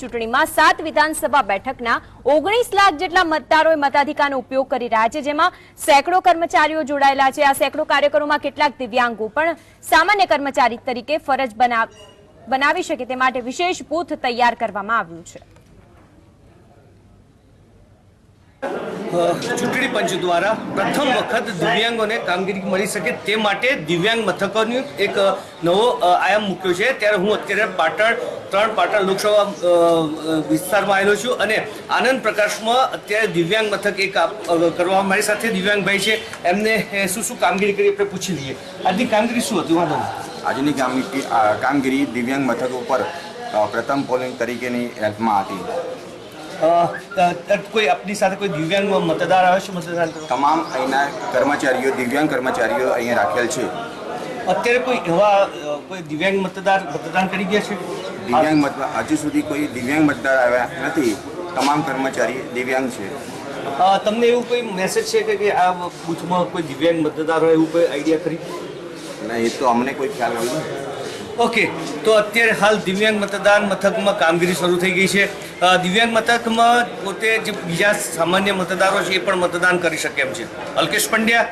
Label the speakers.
Speaker 1: ચૂંટણીમાં સાત વિધાનસભા બેઠકના ઓગણીસ લાખ જેટલા મતદારોએ મતાધિકારનો ઉપયોગ કરી રહ્યા છે, જેમાં સેંકડો કર્મચારીઓ જોડાયેલા છે. આ સેંકડો કાર્યકરોમાં કેટલાક દિવ્યાંગો પણ સામાન્ય કર્મચારી તરીકે ફરજ બનાવી શકે તે માટે વિશેષ બૂથ તૈયાર કરવામાં આવ્યું છે.
Speaker 2: ચૂંટણી પંચ દ્વારા પ્રથમ વખત દિવ્યાંગોને કામગીરી મળી શકે તે માટે દિવ્યાંગ મથકોની એક નવો આયામ મૂક્યો છે. ત્યારે હું અત્યારે પાટણ ત્રણ પાટણ લોકસભા વિસ્તારમાં આવેલો છું અને આનંદ પ્રકાશમાં અત્યારે દિવ્યાંગ મથક એક કરવામાં કરવા મારી સાથે દિવ્યાંગભાઈ છે. એમને શું શું કામગીરી કરી આપણે પૂછી લઈએ. આજની કામગીરી શું હતી? વાંધો
Speaker 3: આજની કામગીરી કામગીરી દિવ્યાંગ મથક ઉપર પ્રથમ પોલિંગ તરીકેની હેલ્પમાં હતી.
Speaker 2: કોઈ આપની સાથે કોઈ દિવ્યાંગ મતદાર આવે છે મતદાન
Speaker 3: તમામ અહીંના કર્મચારીઓ દિવ્યાંગ કર્મચારીઓ અહીંયા રાખેલ છે.
Speaker 2: અત્યારે કોઈ એવા કોઈ દિવ્યાંગ મતદાર મતદાન કરી ગયા છે?
Speaker 3: દિવ્યાંગ મતદાર હજુ સુધી કોઈ દિવ્યાંગ મતદાર આવ્યા નથી. તમામ કર્મચારી દિવ્યાંગ છે.
Speaker 2: તમને એવું કોઈ મેસેજ છે કે આ બુથમાં કોઈ દિવ્યાંગ મતદાર હોય એવું કોઈ આઈડિયા ખરી?
Speaker 3: ના એ તો અમને કોઈ ખ્યાલ આવ્યો નહીં.
Speaker 2: ઓકે તો અત્યારે હાલ દિવ્યાંગ મતદાન મથકમાં કામગીરી શરૂ થઈ ગઈ છે. દિવ્યાંગ મથકમાં પોતે જે બીજા સામાન્ય મતદારો છે એ પણ મતદાન કરી શકે એમ છે. અલ્કેશ પંડ્યા